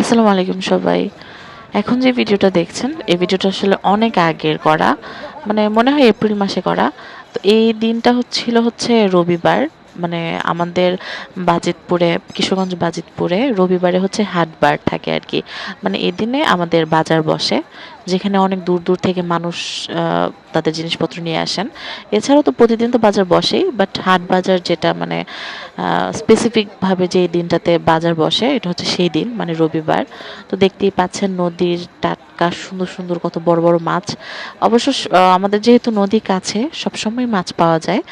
আসসালামু আলাইকুম সবাই। এখন যে ভিডিওটা দেখছেন, এই ভিডিওটা আসলে অনেক আগের করা মানে মনে হয় এপ্রিল মাসে করা। তো এই দিনটা হচ্ছিল হচ্ছে রবিবার। মানে আমাদের বাজিতপুরে, কিশোরগঞ্জ বাজিতপুরে রবিবারে হচ্ছে হাটবার থাকে আর কি। মানে এদিনে আমাদের বাজার বসে, যেখানে অনেক দূর দূর থেকে মানুষ তাদের জিনিসপত্র নিয়ে আসেন। এছাড়াও তো প্রতিদিন তো বাজার বসেই বাট হাট বাজার যেটা মানে স্পেসিফিকভাবে যে দিনটাতে বাজার বসে, এটা হচ্ছে সেই দিন মানে রবিবার। তো দেখতেই পাচ্ছেন নদীর টাটকা সুন্দর সুন্দর কত বড় বড় মাছ। অবশ্য আমাদের যেহেতু নদী কাছে, সবসময় মাছ পাওয়া যায়।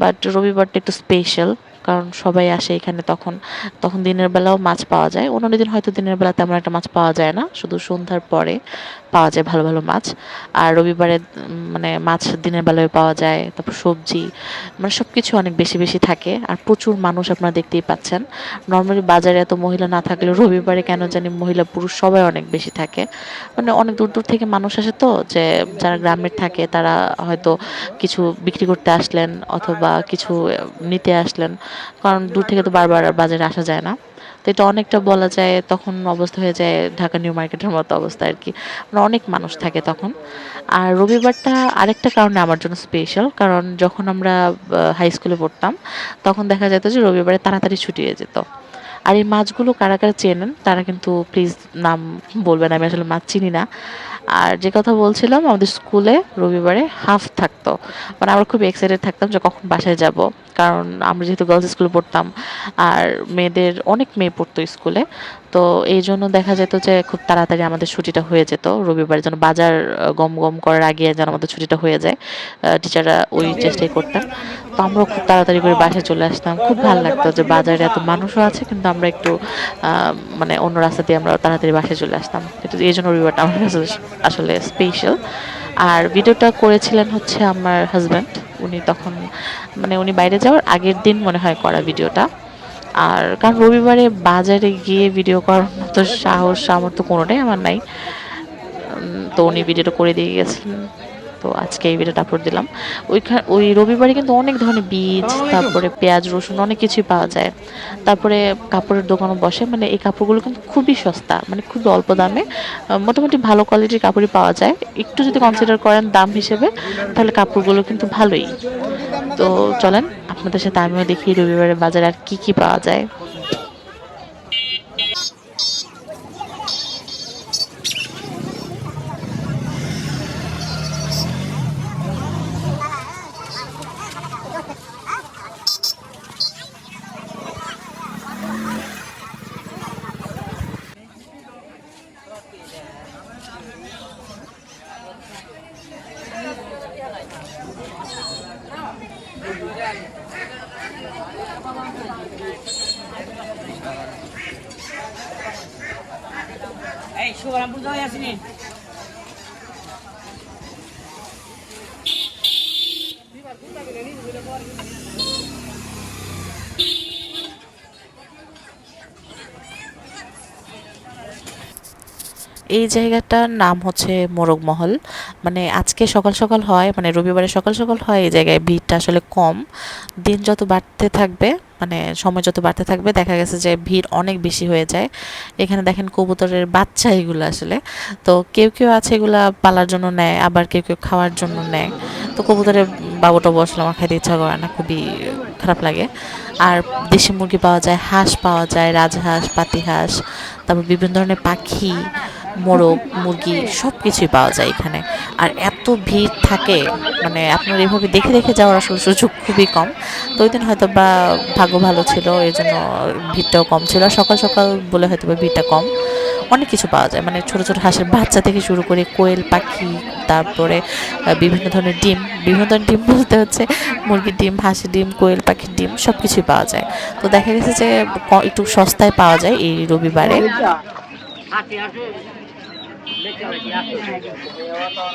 বাট রবিবারটা একটু স্পেশাল কারণ সবাই আসে এখানে তখন তখন দিনের বেলাও মাছ পাওয়া যায়। অন্য দিন হয়তো দিনের বেলা তেমন একটা মাছ পাওয়া যায় না, শুধু সন্ধ্যার পরে। পাওয়া যায় ভালো ভালো মাছ। আর রবিবারে মানে মাছ দিনের বেলায় পাওয়া যায়, তারপর সবজি মানে সব কিছু অনেক বেশি বেশি থাকে। আর প্রচুর মানুষ আপনারা দেখতেই পাচ্ছেন। নর্মালি বাজারে এত মহিলা না থাকলেও রবিবারে কেন জানি মহিলা পুরুষ সবাই অনেক বেশি থাকে। মানে অনেক দূর দূর থেকে মানুষ আসে তো, যে যারা গ্রামের থাকে তারা হয়তো কিছু বিক্রি করতে আসলেন অথবা কিছু নিতে আসলেন। কারণ দূর থেকে তো বারবার বাজারে আসা যায় না। তো এটা অনেকটা বলা যায় তখন অবস্থা হয়ে যায় ঢাকা নিউ মার্কেটের মতো অবস্থা আর কি। মানে অনেক মানুষ থাকে তখন। আর রবিবারটা আরেকটা কারণে আমার জন্য স্পেশাল কারণ যখন আমরা হাই স্কুলে পড়তাম, তখন দেখা যেত যে রবিবারে তাড়াতাড়ি ছুটি হয়ে যেত। আর এই মাছগুলো কারা কারা চেনেন, তারা কিন্তু প্লিজ নাম বলবেন, আমি আসলে মাছ চিনি না। আর যে কথা বলছিলাম, আমাদের স্কুলে রবিবারে হাফ থাকতো। মানে আমরা খুব এক্সাইটেড থাকতাম যে কখন বাসায় যাব। কারণ আমরা যেহেতু গার্লস স্কুলে পড়তাম, আর মেয়েদের, অনেক মেয়ে পড়তো স্কুলে। তো এই জন্য দেখা যেত যে খুব তাড়াতাড়ি আমাদের ছুটিটা হয়ে যেত। রবিবারে যেন বাজার গম গম করার আগে যেন আমাদের ছুটিটা হয়ে যায়। টিচাররা ওই চেষ্টাই করতাম তো আমরাও খুব তাড়াতাড়ি করে বাসায় চলে আসতাম। খুব ভালো লাগতো যে বাজারে এত মানুষও আছে, কিন্তু আমরা একটু মানে অন্য রাস্তা দিয়ে আমরা তাড়াতাড়ি বাসায় চলে আসতাম। এই জন্য রবিবারটা আমার কাছে আসলে স্পেশাল আর ভিডিওটা করেছিলেন হচ্ছে আমার হাজব্যান্ড উনি তখন মানে উনি বাইরে যাওয়ার আগের দিন মনে হয় করা ভিডিওটা। আর কারণ রবিবারে বাজারে গিয়ে ভিডিও করার মতো সাহস, সামর্থ্য কোনোটাই আমার নাই। তো উনি ভিডিওটা করে দিয়ে গেছিলেন। তো আজকে এই ভিডিওটা আপলোড দিলাম। ওইখানে ওই রবিবারে কিন্তু অনেক ধরনের বীজ তারপরে পেঁয়াজ রসুন অনেক কিছুই পাওয়া যায়। তারপরে কাপড়ের দোকানও বসে মানে এই কাপড়গুলো কিন্তু খুবই সস্তা মানে খুবই অল্প দামে মোটামুটি ভালো কোয়ালিটির কাপড়ই পাওয়া যায়। একটু যদি কনসিডার করেন দাম হিসেবে তাহলে কাপড়গুলো কিন্তু ভালোই। তো চলেন আপনাদের সাথে আমিও দেখি রবিবারে বাজারে আর কি কি পাওয়া যায়। এই শুভরামপুর যাওয়াই আসিনি এই জায়গাটার নাম হচ্ছে মোরগমহল মানে আজকে সকাল সকাল হয় মানে রবিবারে সকাল সকাল হয়, এই জায়গায় ভিড়টা আসলে কম। দিন যত বাড়তে থাকবে মানে সময় যত বাড়তে থাকবে, দেখা গেছে যে ভিড় অনেক বেশি হয়ে যায়। এখানে দেখেন কবুতরের বাচ্চা এগুলো আসলে। তো কেউ কেউ আছে এগুলা পালার জন্য নেয়, আবার কেউ কেউ খাওয়ার জন্য নেয়। তো কবুতরের বাবুটা বসলে আমার খাইতে ইচ্ছা করে না, খুবই খারাপ লাগে। আর দেশি মুরগি পাওয়া যায়, হাঁস পাওয়া যায়, রাজহাঁস, পাতিহাঁস, তারপর বিভিন্ন ধরনের পাখি। মোরগ, মুরগি সব কিছুই পাওয়া যায় এখানে। আর এত ভিড় থাকে মানে আপনার এভাবে দেখে দেখে যাওয়ার আসলে সুযোগ খুবই কম। তো ওই দিন হয়তো বা ভাগ্য ভালো ছিল এই জন্য ভিড়টাও কম ছিল। সকাল সকাল বলে হয়তো বা ভিড়টা কম। অনেক কিছু পাওয়া যায় মানে ছোট ছোট হাঁসের বাচ্চা থেকে শুরু করে কোয়েল, পাখি, তারপরে বিভিন্ন ধরনের ডিম। বিভিন্ন ধরনের ডিম বলতে হচ্ছে, মুরগির ডিম, হাঁসের ডিম, কোয়েল, পাখির ডিম সব কিছুই পাওয়া যায়। তো দেখা গেছে যে একটু সস্তায় পাওয়া যায় এই রবিবারে। Lekker dat je achter je komt. Wat dan?